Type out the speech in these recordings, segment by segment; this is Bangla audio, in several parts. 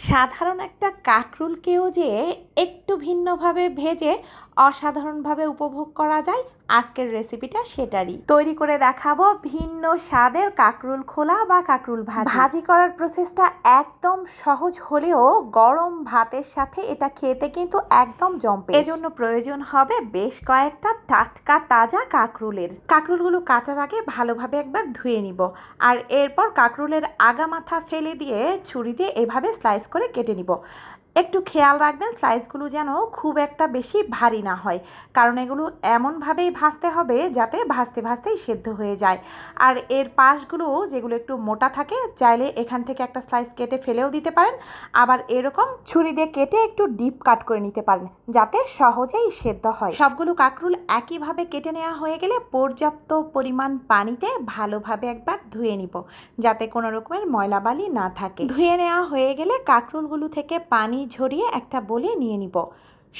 সাধারণ একটা কাকরুলকেও যে একটু ভিন্নভাবে ভেজে অসাধারণভাবে উপভোগ করা যায়। আজকের রেসিপিটা সেটারই। তৈরি করে দেখাবো ভিন্ন স্বাদের কাকরুল খোলা বা কাকরুল ভাজি। ভাজি করার প্রসেসটা একদম সহজ হলেও গরম ভাতের সাথে এটা খেতে কিন্তু একদম জম্পে এজন্য প্রয়োজন হবে বেশ কয়েকটা টাটকা তাজা কাকরুলের। কাকরুলগুলো কাটার আগে ভালোভাবে একবার ধুয়ে নিব। আর এরপর কাকরুলের আগা মাথা ফেলে দিয়ে ছুরি দিয়ে এভাবে স্লাইস করে কেটে নিব। একটু খেয়াল রাখবেন স্লাইসগুলো যেন খুব একটা বেশি ভারী না হয়। কারণ এগুলো এমনভাবেই ভাজতে হবে যাতে ভাজতে ভাজতেই সেদ্ধ হয়ে যায়। আর এর পাশগুলো যেগুলো একটু মোটা থাকে, চাইলে এখান থেকে একটা স্লাইস কেটে ফেলেও দিতে পারেন। আবার এরকম ছুরি দিয়ে কেটে একটু ডিপ কাট করে নিতে পারেন, যাতে সহজেই সেদ্ধ হয়। সবগুলো কাকরুল একইভাবে কেটে নেওয়া হয়ে গেলে পর্যাপ্ত পরিমাণ পানিতে ভালোভাবে একবার ধুয়ে নিব, যাতে কোনো রকমের ময়লা বালি না থাকে। ধুয়ে নেওয়া হয়ে গেলে কাকরুলগুলো থেকে পানি ঝরিয়ে একটা বলে নিয়ে নিব।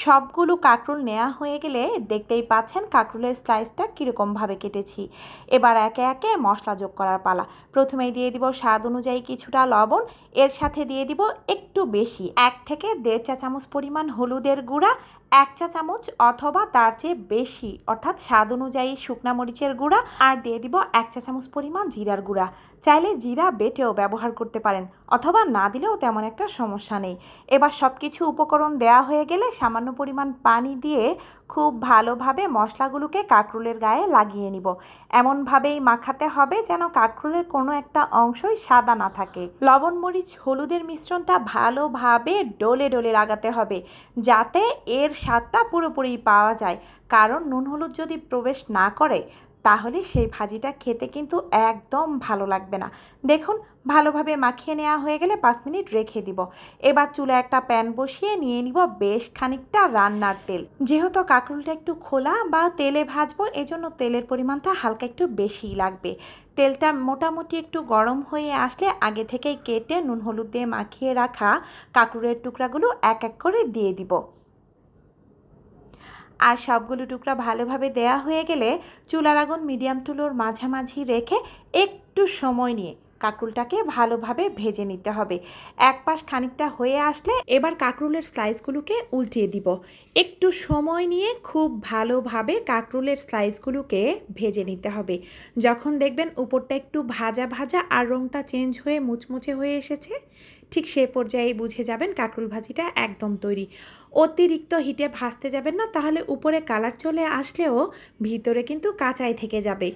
সবগুলো কাকরুল নেওয়া হয়ে গেলে দেখতেই পাচ্ছেন কাকরুলের স্লাইসটা কীরকমভাবে কেটেছি। এবার একে একে মশলা যোগ করার পালা। প্রথমেই দিয়ে দিব স্বাদ অনুযায়ী কিছুটা লবণ, এর সাথে দিয়ে দিব একটু বেশি, এক থেকে দেড় চা চামচ পরিমাণ হলুদের গুঁড়া, এক চা চামচ অথবা তার চেয়ে বেশি, অর্থাৎ স্বাদ অনুযায়ী শুকনা মরিচের গুঁড়া, আর দিয়ে দিব এক চা চামচ পরিমাণ জিরার গুঁড়া। চাইলে জিরা বেটেও ব্যবহার করতে পারেন, অথবা না দিলেও তেমন একটা সমস্যা নেই। এবার সব কিছু উপকরণ দেওয়া হয়ে গেলে সামান্য পরিমাণ পানি দিয়ে খুব ভালোভাবে মশলাগুলোকে কাঁকরুলের গায়ে লাগিয়ে নিব। এমনভাবেই মাখাতে হবে যেন কাঁকরুলের কোনো একটা অংশই সাদা না থাকে। লবণ, মরিচ, হলুদের মিশ্রণটা ভালোভাবে ডলে ডলে লাগাতে হবে যাতে এর স্বাদটা পুরোপুরি পাওয়া যায়। কারণ নুন হলুদ যদি প্রবেশ না করে তাহলে সেই ভাজিটা খেতে কিন্তু একদম ভালো লাগবে না। দেখুন, ভালোভাবে মাখিয়ে নেওয়া হয়ে গেলে পাঁচ মিনিট রেখে দিব। এবার চুলে একটা প্যান বসিয়ে নিয়ে নিব বেশ খানিকটা রান্নার তেল। যেহেতু কাঁকরুলটা একটু খোলা বা তেলে ভাজবো, এজন্য তেলের পরিমাণটা হালকা একটু বেশিই লাগবে। তেলটা মোটামুটি একটু গরম হয়ে আসলে আগে থেকেই কেটে নুন হলুদ দিয়ে মাখিয়ে রাখা কাঁকরুলের টুকরাগুলো এক এক করে দিয়ে দিব। আর সবগুলো টুকরা ভালোভাবে দেয়া হয়ে গেলে চুলার আগুন মিডিয়াম টুলোর মাঝামাঝি রেখে একটু সময় নিয়ে কাকরুলটাকে ভালোভাবে ভেজে নিতে হবে। এক পাশ খানিকটা হয়ে আসলে এবার কাকরুলের স্লাইসগুলোকে উল্টিয়ে দিব। একটু সময় নিয়ে খুব ভালোভাবে কাকরুলের স্লাইসগুলোকে ভেজে নিতে হবে। যখন দেখবেন উপরটা একটু ভাজা ভাজা আর রঙটা চেঞ্জ হয়ে মুচমুচে হয়ে এসেছে, ঠিক সে পর্যায়ে বুঝে যাবেন কাকরুল ভাজিটা একদম তৈরি। অতিরিক্ত হিটে ভাজতে যাবেন না, তাহলে উপরে কালার চলে আসলেও ভিতরে কিন্তু কাঁচাই থেকে যাবে।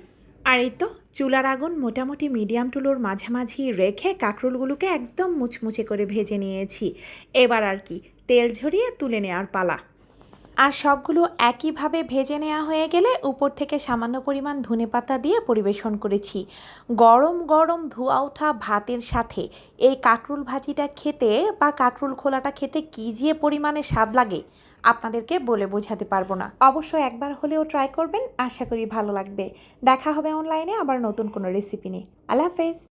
আর এই তো, চুলার আগুন মোটামুটি মিডিয়াম টুলোর মাঝামাঝি রেখে কাঁকরোলগুলোকে একদম মুচমুচে করে ভেজে নিয়েছি। এবার আর কি, তেল ঝরিয়ে তুলে নেওয়ার পালা। আর সবগুলো একইভাবে ভেজে নেওয়া হয়ে গেলে উপর থেকে সামান্য পরিমাণ ধনে পাতা দিয়ে পরিবেশন করেছি। গরম গরম ধোয়া ওঠা ভাতের সাথে এই কাঁকরুল ভাজিটা খেতে বা কাঁকরুল খোলাটা খেতে কী যে পরিমাণে স্বাদ লাগে আপনাদেরকে বলে বোঝাতে পারব না। অবশ্য একবার হলেও ট্রাই করবেন, আশা করি ভালো লাগবে। দেখা হবে অনলাইনে আবার নতুন কোনো রেসিপি নিয়ে। আল্লাহ হাফেজ।